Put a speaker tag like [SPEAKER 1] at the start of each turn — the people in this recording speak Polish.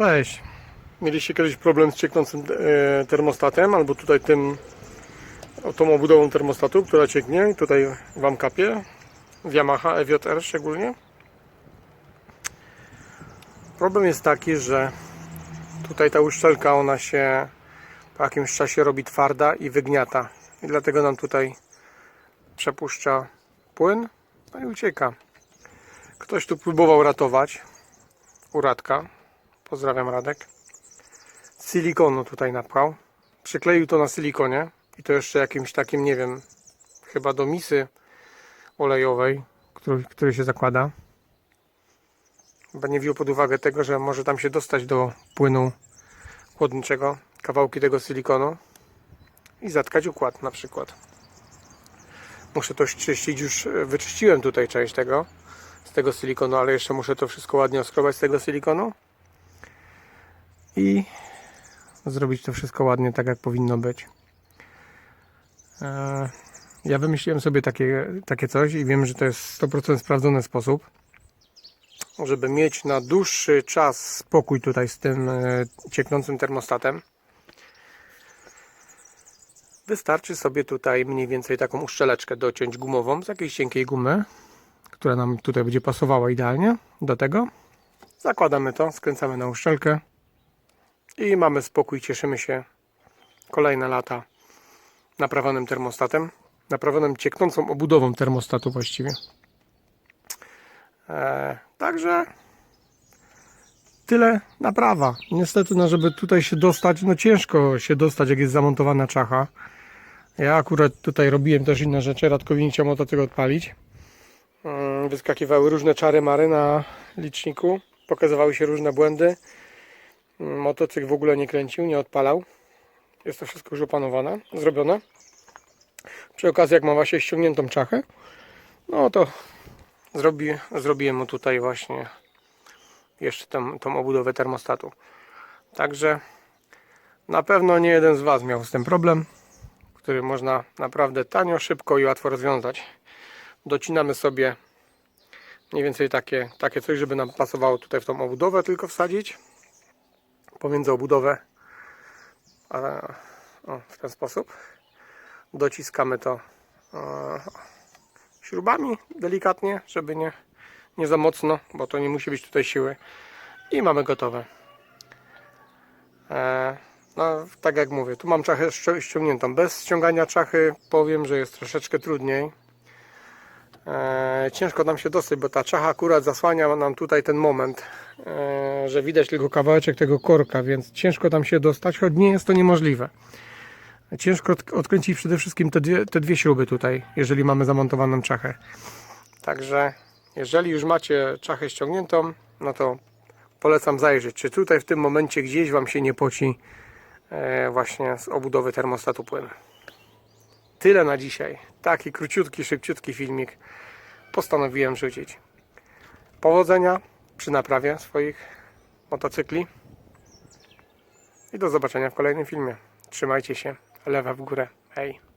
[SPEAKER 1] Cześć. Mieliście kiedyś problem z cieknącym e, termostatem, albo tutaj tym, tą obudową termostatu, która cieknie i tutaj Wam kapie, w Yamaha EWR szczególnie. Problem jest taki, że tutaj ta uszczelka, ona się po jakimś czasie robi twarda i wygniata. I dlatego nam tutaj przepuszcza płyn, no i ucieka. Ktoś tu próbował ratować u Radka. Pozdrawiam Radek. Silikonu tutaj napchał. Przykleił to na silikonie i to jeszcze jakimś takim, nie wiem, chyba do misy olejowej, który, który się zakłada. Chyba nie wziął pod uwagę tego, że może tam się dostać do płynu chłodniczego kawałki tego silikonu i zatkać układ na przykład. Muszę to czyścić, już wyczyściłem tutaj część tego z tego silikonu, ale jeszcze muszę to wszystko ładnie oskrobać z tego silikonu i zrobić to wszystko ładnie tak jak powinno być. Eee, Ja wymyśliłem sobie takie, takie coś i wiem, że to jest 100% sprawdzony sposób, żeby mieć na dłuższy czas spokój tutaj z tym e, cieknącym termostatem. Wystarczy sobie tutaj mniej więcej taką uszczeleczkę dociąć gumową z jakiejś cienkiej gumy, która nam tutaj będzie pasowała idealnie do tego. Zakładamy to, skręcamy na uszczelkę i mamy spokój, cieszymy się kolejne lata naprawionym termostatem, naprawionym cieknącą obudową termostatu właściwie. Eee, także tyle naprawa. Niestety, no żeby tutaj się dostać, no ciężko się dostać, jak jest zamontowana czacha. Ja akurat tutaj robiłem też inne rzeczy, Radkowi nie chciał motocykl odpalić. Mm, Wyskakiwały różne czary mary na liczniku, pokazywały się różne błędy. Motocykl w ogóle nie kręcił, nie odpalał. Jest to wszystko już opanowane, zrobione. Przy okazji, jak ma właśnie ściągniętą czachę, no to zrobi, zrobiłem mu tutaj właśnie jeszcze tą, tą obudowę termostatu. Także na pewno nie jeden z Was miał z tym problem, który można naprawdę tanio, szybko i łatwo rozwiązać. Docinamy sobie mniej więcej takie, takie coś, żeby nam pasowało tutaj w tą obudowę tylko wsadzić pomiędzy obudowę a, o, w ten sposób. Dociskamy to śrubami delikatnie, żeby nie, nie za mocno, bo to nie musi być tutaj siły. I mamy gotowe. E, no tak jak mówię, tu mam czachę ścią- ściągniętą. Bez ściągania czachy powiem, że jest troszeczkę trudniej e, ciężko nam się dostać, bo ta czacha akurat zasłania nam tutaj ten moment, e, że widać tylko kawałeczek tego korka, więc ciężko tam się dostać, choć nie jest to niemożliwe. Ciężko od- odkręcić przede wszystkim te dwie, te dwie śruby tutaj, jeżeli mamy zamontowaną czachę. Także jeżeli już macie czachę ściągniętą, no to polecam zajrzeć, czy tutaj w tym momencie gdzieś Wam się nie poci e, właśnie z obudowy termostatu płyn. Tyle na dzisiaj. Taki króciutki, szybciutki filmik postanowiłem rzucić. Powodzenia przy naprawie swoich motocykli i do zobaczenia w kolejnym filmie. Trzymajcie się. Lewa w górę. Hej.